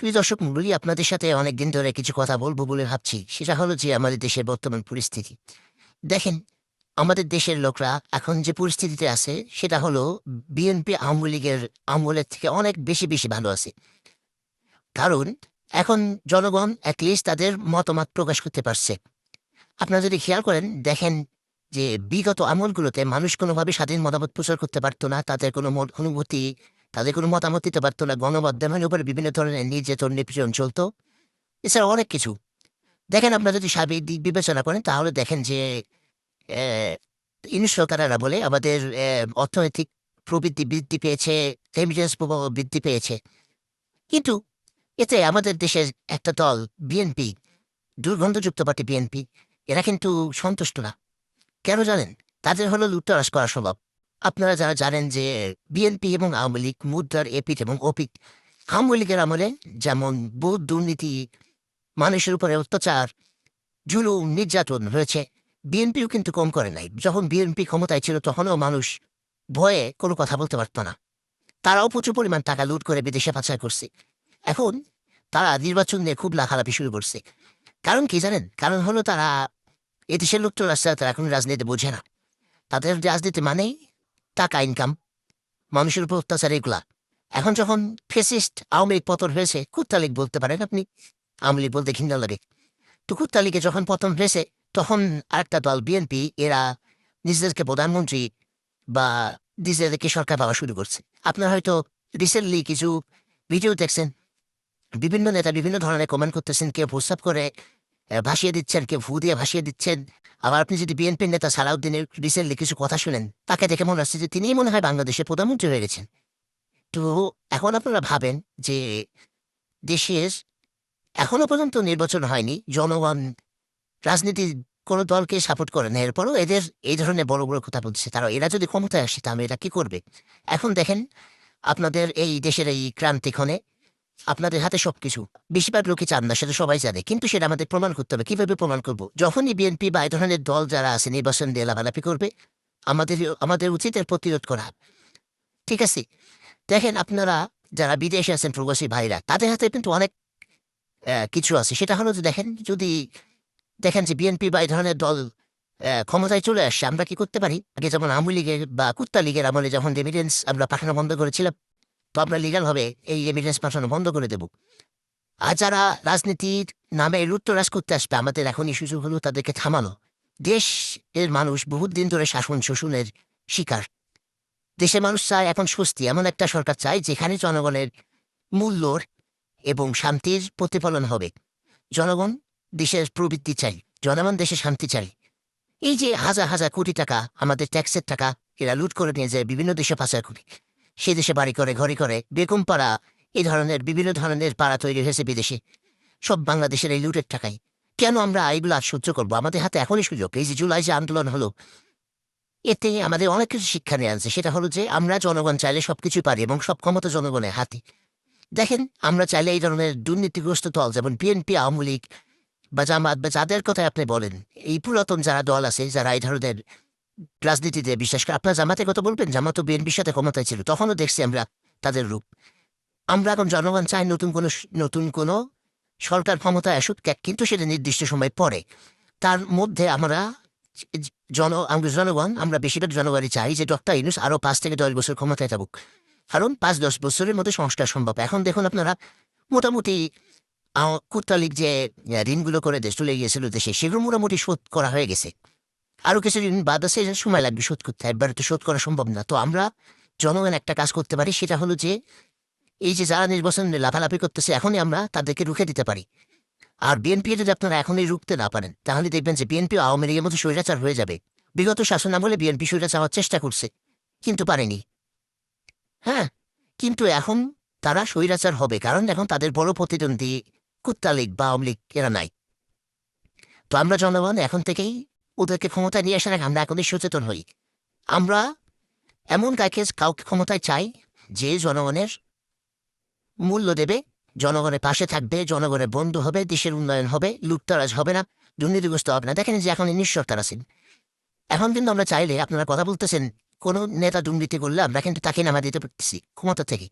শুধু দর্শক মন্ডলী আপনাদের সাথে অনেকদিন ধরে কিছু কথা বলব বলে ভাবছি। সেটা হলো যে আমাদের দেশের বর্তমান পরিস্থিতি। দেখেন, আমাদের দেশের লোকরা এখন যে পরিস্থিতিতে আছে, সেটা হলো বিএনপি আওয়ামী লীগের আমলের থেকে অনেক বেশি বেশি ভালো আছে। কারণ, এখন জনগণ অ্যাটলিস্ট তাদের মতামত প্রকাশ করতে পারছে। আপনারা যদি খেয়াল করেন, দেখেন যে বিগত আমলগুলোতে মানুষ কোনোভাবে স্বাধীন মতামত প্রচার করতে পারতো না, তাদের কোনো অনুভূতি তাদের কোনো মতামত দিতে পারতো না। গণমাধ্যমের উপরে বিভিন্ন ধরনের নির্যাতন, নিপীড়ন চলতো। এছাড়া অনেক কিছু। দেখেন আপনারা যদি সার্বিক দিক বিবেচনা করেন, তাহলে দেখেন যে ইউনিশ সরকারেরা বলে আমাদের অর্থনৈতিক প্রবৃদ্ধি বৃদ্ধি পেয়েছে রেমিটেন্স প্রবাহ বৃদ্ধি পেয়েছে। কিন্তু এতে আমাদের দেশের একটা দল বিএনপি দুর্গন্ধযুক্ত পার্টি বিএনপি এরা কিন্তু সন্তুষ্ট না। কেন জানেন? তাদের হলো লুটতরাজ করা স্বভাব আপনারা যারা জানেন যে বিএনপি এবং আওয়ামী লীগ মুদ্রার এপিট এবং ওপিট আওয়ামী লীগের আমলে যেমন বহুত দুর্নীতি, মানুষের উপরে অত্যাচার, জুলুম, নির্যাতন হয়েছে, বিএনপিও কিন্তু কম করে নাই। যখন বিএনপি ক্ষমতায় ছিল তখনও মানুষ ভয়ে কোনো কথা বলতে পারত না। তারাও প্রচুর পরিমাণ টাকা লুট করে বিদেশে পাচার করছে। এখন তারা নির্বাচন নিয়ে খুব লাফালাফি শুরু করছে। কারণ কি জানেন? কারণ হলো তারা এদেশের লোক তো তারা এখন রাজনীতি বোঝে না। তাদের রাজনীতি মানেই টাকা ইনকাম মানুষের উপর অত্যাচার এগুলা। এখন যখন ফেসিস্ট আওয়ামী লীগ পতন হয়েছে, কুত্তা লীগ বলতে পারেন আপনি, আওয়ামী লীগ বলতে ঘৃণা লাগে। তো কুত্তা লীগে যখন পতন হয়েছে, তখন আরেকটা দল, বিএনপি, এরা নিজেদেরকে প্রধানমন্ত্রী বা নিজেদেরকে সরকার পাওয়া শুরু করছে। আপনারা হয়তো রিসেন্টলি কিছু ভিডিও দেখছেন, বিভিন্ন নেতা বিভিন্ন ধরনের কমেন্ট করতেছেন, কেউ প্রস্তাব করে ভাসিয়ে দিচ্ছেন, কেউ ভু দিয়ে ভাসিয়ে দিচ্ছেন আবার আপনি যদি বিএনপির নেতা সালাউদ্দিনের রিসেন্টলি কিছু কথা শুনেন, তাকে দেখে মনে হচ্ছে যে তিনিই মনে হয় বাংলাদেশের প্রধানমন্ত্রী হয়ে গেছেন। তো এখন আপনারা ভাবেন যে দেশের এখনও পর্যন্ত নির্বাচন হয়নি, জনগণ রাজনীতির কোনো দলকে সাপোর্ট করে না, এরপরও এদের এই ধরনের বড় বড় কথা বলছে। তারা, এরা যদি ক্ষমতায় আসে, তাহলে এরা কি করবে? এখন দেখেন, আপনাদের এই দেশের এই ক্রান্তিক্ষণে আপনাদের হাতে সবকিছু। বেশিরভাগ লোকই চান না, সেটা সবাই জানে। কিন্তু সেটা আমাদের প্রমাণ করতে হবে। কীভাবে প্রমাণ করব? যখনই বিএনপি বা এই ধরনের দল যারা আছে, নির্বাচন দিয়ে লাভালাপি করবে, আমাদের আমাদের উচিত এর প্রতিরোধ করা। ঠিক আছে? দেখেন, আপনারা যারা বিদেশে আছেন, প্রবাসী ভাইরা, তাদের হাতে কিন্তু অনেক কিছু আছে। সেটা হলো যে দেখেন, যদি দেখেন যে বিএনপি বা এই ধরনের দল ক্ষমতায় চলে আসছে আমরা কি করতে পারি? আগে যেমন আওয়ামী লীগের বা কুত্তা লীগের আমলে যখন রেমিটেন্স আমরা পাঠানো বন্ধ করেছিলাম তো লিগাল হবে, এই রেমিটেন্স পাঠানো বন্ধ করে দেব। আর যারা রাজনীতির নামে লুট্তরাজ করতে আসবে, আমাদের এখনই সুযোগ হলো তাদেরকে থামানো। দেশ এর মানুষ বহুত দিন ধরে শাসন শোষণের শিকার। দেশের মানুষ চায় এখন স্বস্তি, এমন একটা সরকার চায় যেখানে জনগণের মূল্যর এবং শান্তির প্রতিফলন হবে। জনগণ দেশের প্রবৃত্তি চাই, জনগণ দেশে শান্তি চাই। এই যে হাজার হাজার কোটি টাকা, আমাদের ট্যাক্সের টাকা, এরা লুট করে নিয়ে যায় বিভিন্ন দেশে পাচার করে। সে দেশে বাড়ি করে ঘরে করে বেগম পাড়া এই ধরনের, বিভিন্ন ধরনের পাড়া তৈরি হয়েছে বিদেশে। সব বাংলাদেশের এই লুটের টাকায় কেন আমরা এইগুলো আর সহ্য করব? আমাদের হাতে এখনই সুযোগ। এই যে জুলাই যে আন্দোলন হলো, এতে আমাদের অনেক কিছু শিক্ষা নিয়ে আনছে। সেটা হলো যে, আমরা জনগণ চাইলে সবকিছু পারি এবং সব ক্ষমতা জনগণের হাতে। দেখেন, আমরা চাইলে এই ধরনের দুর্নীতিগ্রস্ত দল, যেমন বিএনপি আওয়ামী লীগ বা জামাত বা যাদের কথায় আপনি বলেন, এই পুরাতন যারা দল আছে, যারা এই ধরনের রাজনীতিতে বিশ্বাস করে। আপনার জামাতের কথা বলবেন, জামাত বিএনপির সাথে ক্ষমতায় ছিল, তখনও দেখছি আমরা তাদের রূপ। আমরা এখন জনগণ চাই নতুন কোনো নতুন কোনো সরকার ক্ষমতায় আসুক কিন্তু সেটা নির্দিষ্ট সময় পরে। তার মধ্যে আমরা জন জনগণ, আমরা বেশিরভাগ জনগণই চাই যে ডক্টর ইনুস আরও পাঁচ থেকে দশ বছর ক্ষমতায় থাকুক। কারণ পাঁচ, দশ বছরের মধ্যে সংস্কার সম্ভব। এখন দেখুন আপনারা, মোটামুটি কুত্তালিক যে ঋণগুলো করে দেশ চলে গিয়েছিল দেশে, সেগুলো মোটামুটি শোধ করা হয়ে গেছে। আরও কিছুদিন বাদ আছে যে সময় লাগবে শোধ করতে একবারে তো শোধ করা সম্ভব না। তো আমরা জনগণ একটা কাজ করতে পারি, সেটা হলো যে, এই যে যারা নির্বাচন লাফালাফি করতেছে, এখনই আমরা তাদেরকে রুখে দিতে পারি। আর বিএনপি যদি আপনারা এখনই রুখতে না পারেন, তাহলে দেখবেন যে বিএনপি আওয়ামী লীগের মতো স্বৈরাচার হয়ে যাবে। বিগত শাসন আমলে বিএনপি স্বৈরাচার হওয়ার চেষ্টা করছে, কিন্তু পারেনি। হ্যাঁ কিন্তু এখন তারা স্বৈরাচার হবে, কারণ এখন তাদের বড় প্রতিদ্বন্দ্বী কুত্তা লীগ বা আওয়ামী লীগ এরা নাই। তো আমরা জনগণ এখন থেকেই ওদেরকে ক্ষমতায় নিয়ে আসার আগে আমরা এখনই সচেতন হই। আমরা এমন কাকে, কাউকে ক্ষমতায় চাই যে জনগণের মূল্য দেবে, জনগণের পাশে থাকবে, জনগণের বন্ধু হবে, দেশের উন্নয়ন হবে, লুটতরাজ হবে না, দুর্নীতিগ্রস্ত হবে না। দেখেন যে এখন ইনিশ সরকার আছেন এখন কিন্তু আমরা চাইলে আপনারা কথা বলতেছেন, কোনো নেতা দুর্নীতি করলে আমরা কিন্তু তাকে নামা দিতে পারতেছি, ক্ষমতা থেকে।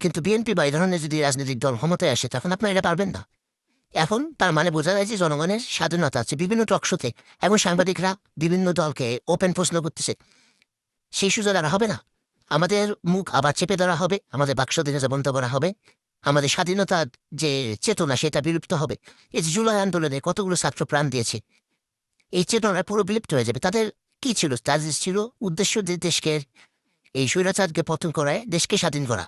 কিন্তু বিএনপি বা এই ধরনের যদি রাজনৈতিক দল ক্ষমতায় আসে, তখন আপনারা এটা পারবেন না। এখন তার মানে বোঝা যায় যে জনগণের স্বাধীনতা আছে বিভিন্ন টকশোতে এবং সাংবাদিকরা বিভিন্ন দলকে ওপেন প্রশ্ন করতেছে। সেই সুযোগ আর হবে না। আমাদের মুখ আবার চেপে ধরা হবে, আমাদের বাক্স্বাধীনতা বন্ধ করা হবে, আমাদের স্বাধীনতার যে চেতনা সেটা বিলুপ্ত হবে। এই যে জুলাই আন্দোলনে কতগুলো ছাত্র প্রাণ দিয়েছে, এই চেতনা পুরো বিলুপ্ত হয়ে যাবে। তাদের কি ছিল? তাদের ছিল উদ্দেশ্য যে দেশকে, এই স্বৈরাচারকে পতন করায় দেশকে স্বাধীন করা।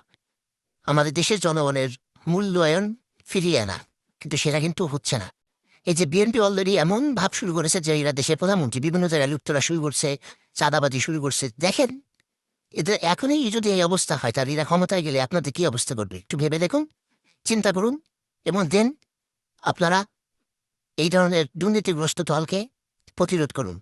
আমাদের দেশের জনগণের মূল্যায়ন ফিরিয়ে আনা। কিন্তু সেটা কিন্তু হচ্ছে না। এই যে বিএনপি অলরেডি এমন ভাব শুরু করেছে যে এরা দেশের প্রধানমন্ত্রী, বিভিন্ন জায়গায় লুপ্তরা শুরু করছে, চাঁদাবাজি শুরু করছে। দেখেন, এদের এখনই যদি এই অবস্থা হয় তার এরা ক্ষমতায় গেলে আপনাদের কী অবস্থা করবে? একটু ভেবে দেখুন, চিন্তা করুন, এবং দেন আপনারা এই ধরনের দুর্নীতিগ্রস্ত দলকে প্রতিরোধ করুন।